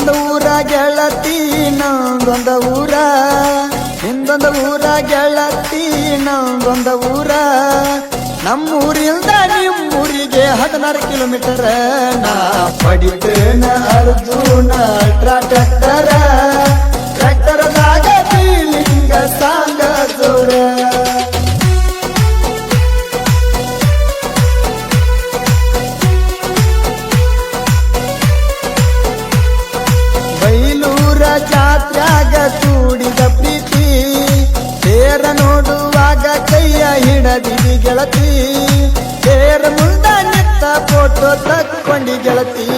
ನಿಂದೊಂದು ಊರ ಗೆಳತಿ ನಂದೊಂದ ಊರ. ಹಿಂದೊಂದ ಊರ ಗೆಳತಿ ನಂದೊಂದ ಊರ. ನಮ್ಮೂರಿಂದ ನಿಮ್ಮೂರಿಗೆ ಹದಿನಾರು ಕಿಲೋಮೀಟರ್ ನಾ ಪಡಿತೇನ ಅರ್ಜುನ ಟ್ರಾಕ್ಟರ ಹಿಡದಿದಿ ಗೆಳತಿ. ತೇರ ಮುಂದ ನೆತ್ತ ಫೋಟೋ ತಕ್ಕೊಂಡಿ ಗೆಳತಿ.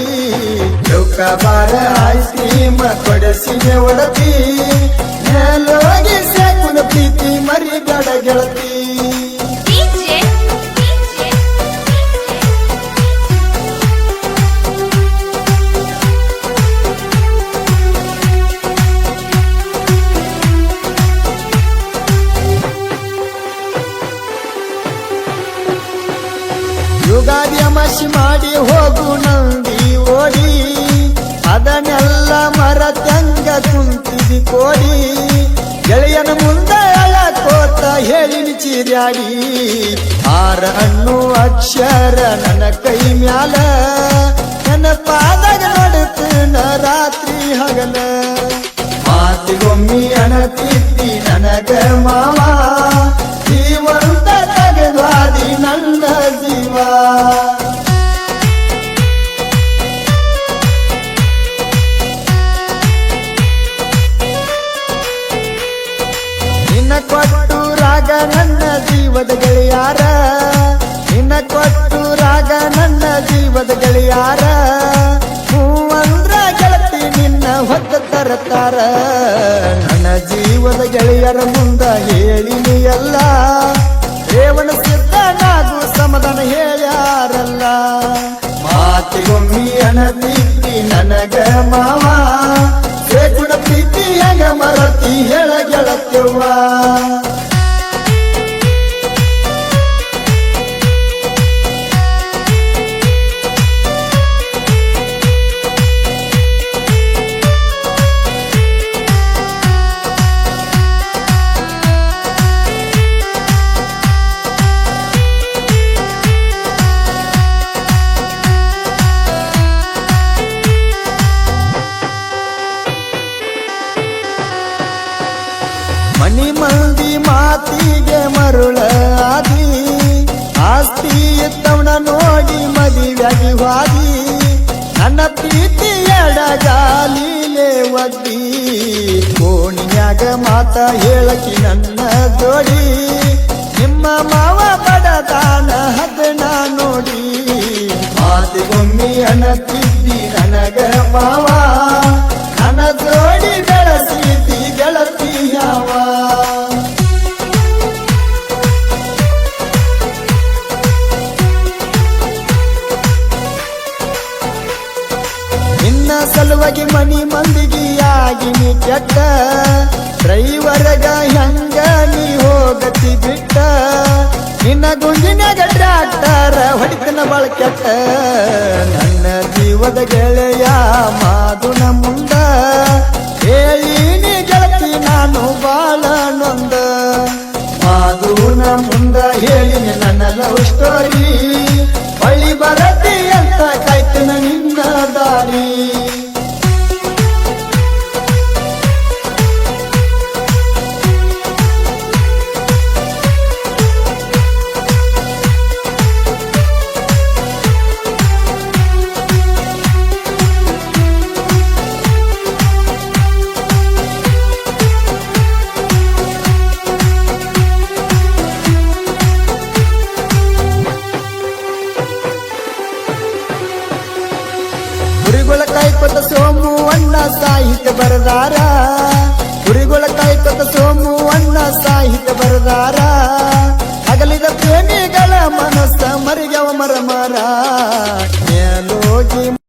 ಚೌಕಬಾರ ಐಸ್ ಕ್ರೀಮ್ ಕೊಡಸಿಗೆ ಒಡತಿ. ಮೇಲೋಗಿ ಸೇಕುನ ಪ್ರೀತಿ ಮರಿಗಡ ಗೆಳತಿ. ಯುಗಾದಿ ಅಮಾಸಿ ಮಾಡಿ ಹೋಗು ನಂದಿ ಓಡಿ, ಅದನ್ನೆಲ್ಲ ಮರತಂಗ ಕುಂತಿದಿ ಕೋಡಿ. ಗೆಳೆಯನ ಮುಂದೆ ಅಳಕೋತ ಹೇಳಿನಿ ಚೀರ್ಯಾಡಿ ಆರ ಹಣ್ಣು ಅಕ್ಷರ ನನ್ನ ಕೈ ಮ್ಯಾಲ. ನನ್ನ ಪಾದಾಗ ನಡುತ್ತನ ರಾತ್ರಿ ಹಗಲ. ಮಾತಿಗೊಮ್ಮಿ ಅಣತಿದ್ದಿ ನನಗ ಮಾವ. ನನ್ನ ಜೀವದ ಗೆಳೆಯಾರ. ನಿನ್ನ ಕೊಟ್ಟು ರಾಗ, ನನ್ನ ಜೀವದ ಗೆಳೆಯಾರ. ಹೂವಂದ್ರ ಗೆಳತಿ, ನಿನ್ನ ಹೊತ್ತ ತರತಾರ. ನನ್ನ ಜೀವದ ಗೆಳೆಯರ ಮುಂದ ಹೇಳಿನಿ ಎಲ್ಲ ರೇವಣ ಸಿದ್ಧ ನಾಗು ಸಮಾಧಾನ ಹೇಳ್ಯಾರಲ್ಲ. ಮಾತಿಗೊಮ್ಮಿ ಅನತಿದ್ದಿ ನನಗ ಮಾವ. ಪ್ರೀತಿ ಹೆಂಗ ಮರತಿ ಹೇಳ ಗೆಳತ್ಯವ್ವ ಮನಿ ಮಂದಿ ಮಾತಿಗೆ ಮರುಳ ಆದಿ. ಆಸ್ತಿ ಎತ್ತವನ ನೋಡಿ ಮದಿವ್ಯಾಗಿ ವಾದಿ ನನ್ನ ಪ್ರೀತಿ ಎಡಗಾಲಿಲೆ ಒದ್ದಿ ಕೋಣಿಯಾಗ ಮಾತ ಹೇಳಕಿ ನನ್ನ ಜೋಡಿ. ನಿಮ್ಮ ಮಾವ ಬಡದಾನ ಹದನ ನೋಡಿ. ಮಾತಿಗೊಮ್ಮಿ ಅನತಿದ್ದಿ ನನಗ ಮಾವ. ಸಲುವಾಗಿ ಮನಿ ಮಂದಿಗೆ ನೀ ಕೆಟ್ಟ. ಡ್ರೈವರ್ಗ ಹೆಂಗ ನೀ ಹೋಗತಿ ಬಿಟ್ಟ. ನಿನ್ನ ಗುಂಜಿನಾಗ ಟ್ರ್ಯಾಕ್ಟರ್ ಹೊಡಿತನ ಬಾಳ ಕೆಟ್ಟ. ನನ್ನ ಜೀವದ ಗೆಳೆಯ ಮಾದುನ ಮುಂದ ಹೇಳಿನಿ ಗೆಳತಿ, ನಾನು ಬಾಳ ನೊಂದ. ಮಾದುನ ಮುಂದ ಹೇಳಿ ನನ್ನ ಲವ್ ಸ್ಟೋರಿ ಬಳಿ ಬರತಿ ಅಂತ ಕಾಯ್ತು ನಿನ್ನ ಕುರಿಗೊಳ ಕಾಯ್ಕೊತ ಸೋಮು ಅಣ್ಣ ಸಾಹಿತ್ಯ ಬರದಾರ. ಕುರಿಗೊಳ ಕಾಯ್ಕೊತ ಸೋಮು